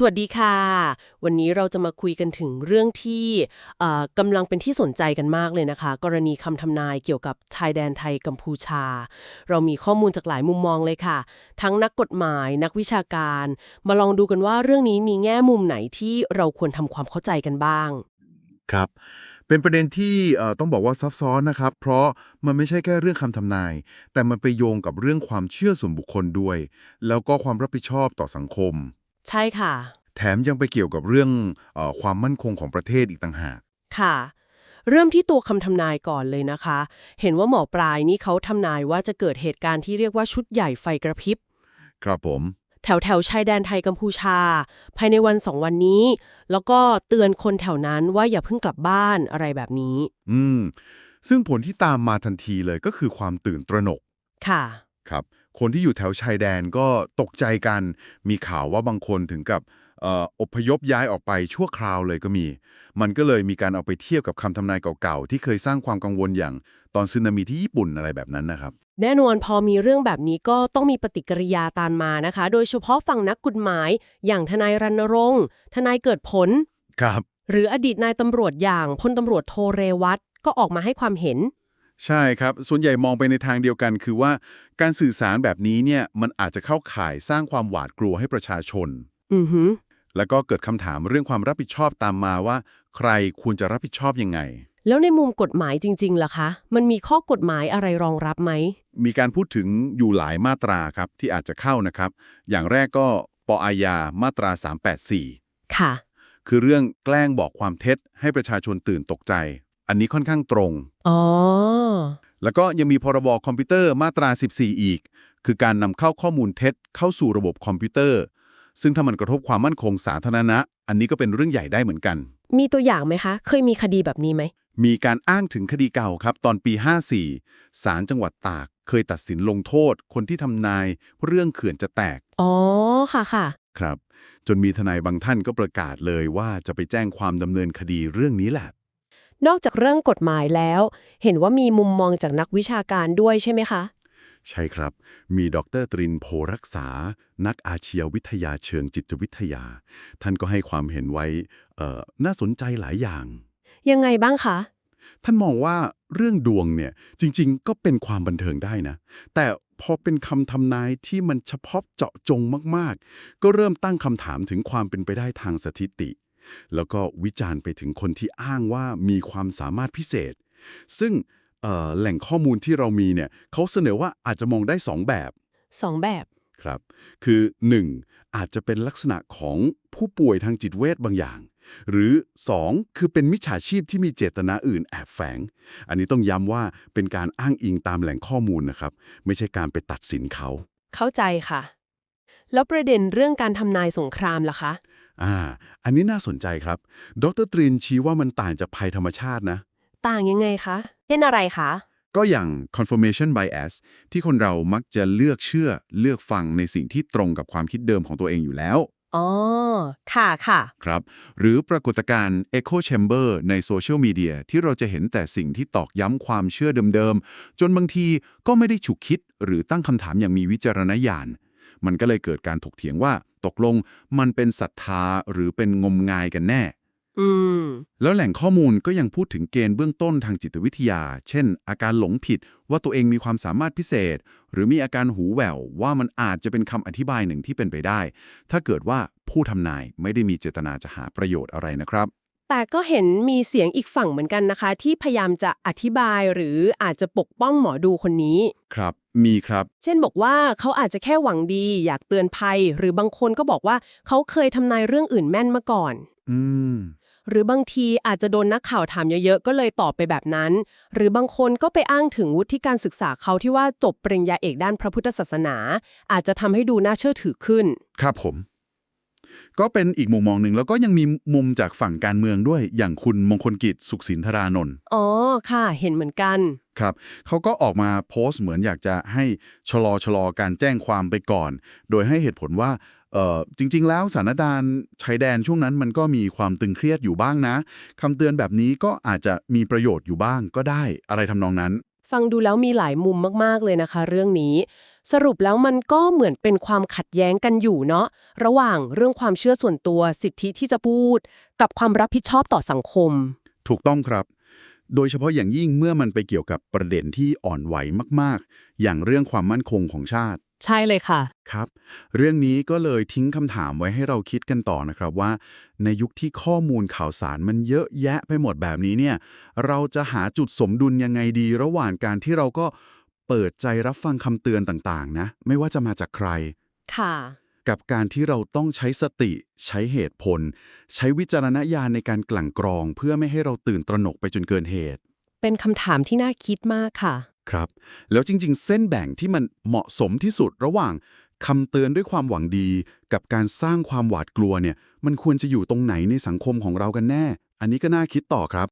สวัสดีค่ะ วันนี้เราจะมาคุยกันถึงเรื่องที่กำลังเป็นที่สนใจกันมากเลยนะคะ กรณีคำทำนายเกี่ยวกับชายแดนไทยกัมพูชา เรามีข้อมูลจากหลายมุมมองเลยค่ะ ทั้งนักกฎหมาย นักวิชาการ มาลองดูกันว่าเรื่องนี้มีแง่มุมไหนที่เราควรทำความเข้าใจกันบ้าง ครับ เป็นประเด็นที่ต้องบอกว่าซับซ้อนนะครับ เพราะมันไม่ใช่แค่เรื่องคำทำนาย แต่มันไปโยงกับเรื่องความเชื่อส่วนบุคคลด้วย แล้วก็ความรับผิดชอบต่อสังคม ใช่ค่ะ แถมยังไปเกี่ยวกับเรื่องเออความมั่นคงของประเทศอีกต่างหาก ค่ะ เริ่มที่ตัวคำทำนายก่อนเลยนะคะ เห็นว่าหมอปลายนี่เขาทำนายว่าจะเกิดเหตุการณ์ที่เรียกว่าชุดใหญ่ไฟกระพริบ ครับผม แถวแถวชายแดนไทยกัมพูชา ภายในวันสองวันนี้ แล้วก็เตือนคนแถวนั้นว่าอย่าเพิ่งกลับบ้านอะไรแบบนี้ อืม ซึ่งผลที่ตามมาทันทีเลยก็คือความตื่นตระหนก ค่ะ ครับ คนที่อยู่แถวชายแดนก็ตกใจกัน มีข่าวว่าบางคนถึงกับเอ่ออพยพย้ายออกไปชั่วคราวเลยก็มี มันก็เลยมีการเอาไปเทียบกับคำทำนายเก่าๆ ที่เคยสร้างความกังวลอย่างตอนสึนามิที่ญี่ปุ่นอะไรแบบนั้นนะครับ แน่นอนพอมีเรื่องแบบนี้ก็ต้องมีปฏิกิริยาตามมานะคะ โดยเฉพาะฝั่งนักกฎหมาย อย่างทนายรณรงค์ ทนายเกิดผล ครับ หรืออดีตนายตำรวจอย่างพลตำรวจโทเรวัตก็ออกมาให้ความเห็น ใช่ครับ ส่วนใหญ่มองไปในทางเดียวกัน คือว่าการสื่อสารแบบนี้เนี่ยมันอาจจะเข้าข่ายสร้างความหวาดกลัวให้ประชาชน อือหือแล้วก็เกิดคำถามเรื่องความรับผิดชอบตามมาว่า ใครควรจะรับผิดชอบยังไง แล้วในมุมกฎหมายจริงๆล่ะคะ มันมีข้อกฎหมายอะไรรองรับไหม มีการพูดถึงอยู่หลายมาตราครับที่อาจจะเข้านะครับ อย่างแรกก็ปอาญามาตรา 384 ค่ะ คือเรื่องแกล้งบอกความเท็จให้ประชาชนตื่นตกใจ อันนี้ค่อนข้างตรง อ๋อ แล้วก็ยังมีพรบคอมพิวเตอร์มาตรา 14 อีก คือการนำเข้าข้อมูลเท็จเข้าสู่ระบบคอมพิวเตอร์ ซึ่งถ้ามันกระทบความมั่นคงสาธารณะ อันนี้ก็เป็นเรื่องใหญ่ได้เหมือนกัน มีตัวอย่างไหมคะ เคยมีคดีแบบนี้ไหม มีการอ้างถึงคดีเก่าครับ ตอนปี 54ศาลจังหวัดตาก เคยตัดสินลงโทษ คนที่ทำนายเรื่องเขื่อนจะแตก อ๋อ ค่ะค่ะ ครับ จนมีทนายบางท่านก็ประกาศเลยว่าจะไปแจ้งความดำเนินคดีเรื่องนี้แหละ นอกจากเรื่องกฎหมายแล้ว เห็นว่ามีมุมมองจากนักวิชาการด้วยใช่ไหมคะ ใช่ครับ มีดรตรินโพรักษา นักอาชีววิทยาเชิงจิตวิทยา ท่านก็ให้ความเห็นไว้เอ่อน่าสนใจหลายอย่าง ยังไงบ้างคะท่านมองว่าเรื่องดวงเนี่ยจริง ๆ ก็เป็นความบันเทิงได้นะ แต่พอเป็นคำทำนายที่มันเฉพาะเจาะจงมาก ๆ ก็เริ่มตั้งคำถามถึงความเป็นไปได้ทางสถิติ แล้วก็วิจารณ์ไปถึงคนที่อ้างว่ามีความสามารถพิเศษ ซึ่งเอ่อแหล่งข้อมูลที่เรามีเนี่ยเขาเสนอว่าอาจจะมองได้สองแบบสองแบบครับคือ 1. อาจจะเป็นลักษณะของผู้ป่วยทางจิตเวชบางอย่าง หรือ 2. คือเป็นมิจฉาชีพที่มีเจตนาอื่นแอบแฝง อันนี้ต้องย้ำว่าเป็นการอ้างอิงตามแหล่งข้อมูลนะครับ ไม่ใช่การไปตัดสินเขา เข้าใจค่ะ แล้วประเด็นเรื่องการทำนายสงครามล่ะคะ อ่า อันนี้น่าสนใจครับ ดรตรินชี้ว่ามันต่างจากภัยธรรมชาตินะ ต่างยังไงคะเช่นอะไรคะ ก็อย่าง confirmation bias ที่คนเรามักจะเลือกเชื่อเลือกฟังในสิ่งที่ตรงกับความคิดเดิมของตัวเองอยู่แล้ว อ๋อ ค่ะค่ะ ครับ หรือปรากฏการณ์ Echo Chamber ในโซเชียลมีเดียที่เราจะเห็นแต่สิ่งที่ตอกย้ำความเชื่อเดิมๆ จนบางทีก็ไม่ได้ฉุกคิด หรือตั้งคำถามอย่างมีวิจารณญาณ มันก็เลยเกิดการถกเถียงว่า ตกลง มันเป็นศรัทธาหรือเป็นงมงายกันแน่ อืม แล้วแหล่งข้อมูลก็ยังพูดถึงเกณฑ์เบื้องต้นทางจิตวิทยา เช่น อาการหลงผิดว่าตัวเองมีความสามารถพิเศษ หรือมีอาการหูแหว่วว่ามันอาจจะเป็นคำอธิบายหนึ่งที่เป็นไปได้ ถ้าเกิดว่าผู้ทำนายไม่ได้มีเจตนาจะหาประโยชน์อะไรนะครับ แต่ก็เห็นมีเสียงอีกฝั่งเหมือนกันนะคะ ที่พยายามจะอธิบายหรืออาจจะปกป้องหมอดูคนนี้ ครับ มีครับ เช่นบอกว่าเขาอาจจะแค่หวังดี อยากเตือนภัย หรือบางคนก็บอกว่าเขาเคยทำนายเรื่องอื่นแม่นมาก่อน อืม หรือบางทีอาจจะโดนนักข่าวถามเยอะๆ ก็เลยตอบไปแบบนั้น หรือบางคนก็ไปอ้างถึงวุฒิการศึกษาเขาที่ว่าจบปริญญาเอกด้านพระพุทธศาสนา อาจจะทำให้ดูน่าเชื่อถือขึ้น ครับผม ก็เป็นอีกมุมมองหนึ่งแล้วก็ยังมีมุมจากฝั่งการเมืองด้วยอย่างคุณมงคลกิจสุขสินธารานนท์อ๋อค่ะ เห็นเหมือนกันครับเขาก็ออกมาโพสต์เหมือนอยากจะให้ชะลอชะลอการแจ้งความไปก่อน โดยให้เหตุผลว่าเอ่อจริง ๆ แล้วสถานการณ์ชายแดนช่วงนั้นมันก็มีความตึงเครียดอยู่บ้างนะคำเตือนแบบนี้ก็อาจจะมีประโยชน์อยู่บ้างก็ได้อะไรทำนองนั้น ฟังดูแล้วมีหลายมุมมากๆเลยนะคะ เรื่องนี้ สรุปแล้วมันก็เหมือนเป็นความขัดแย้งกันอยู่เนาะระหว่างเรื่องความเชื่อส่วนตัวสิทธิที่จะพูด กับความรับผิดชอบต่อสังคม ถูกต้องครับ โดยเฉพาะอย่างยิ่งเมื่อมันไปเกี่ยวกับประเด็นที่อ่อนไหวมากๆ อย่างเรื่องความมั่นคงของชาติ ใช่เลยค่ะ ครับ เรื่องนี้ก็เลยทิ้งคำถามไว้ให้เราคิดกันต่อนะครับว่า ในยุคที่ข้อมูลข่าวสารมันเยอะแยะไปหมดแบบนี้เนี่ย เราจะหาจุดสมดุลยังไงดีระหว่างการที่เราก็ เปิดใจรับฟังคำเตือนต่างๆ นะ ไม่ว่าจะมาจากใคร ค่ะ กับการที่เราต้องใช้สติ ใช้เหตุผล ใช้วิจารณญาณในการกลั่นกรอง เพื่อไม่ให้เราตื่นตระหนกไปจนเกินเหตุ เป็นคำถามที่น่าคิดมากค่ะ ครับ แล้วจริง ๆ เส้นแบ่งที่มันเหมาะสมที่สุดระหว่างคำเตือนด้วยความหวังดี กับการสร้างความหวาดกลัวเนี่ย มันควรจะอยู่ตรงไหนในสังคมของเรากันแน่ อันนี้ก็น่าคิดต่อครับ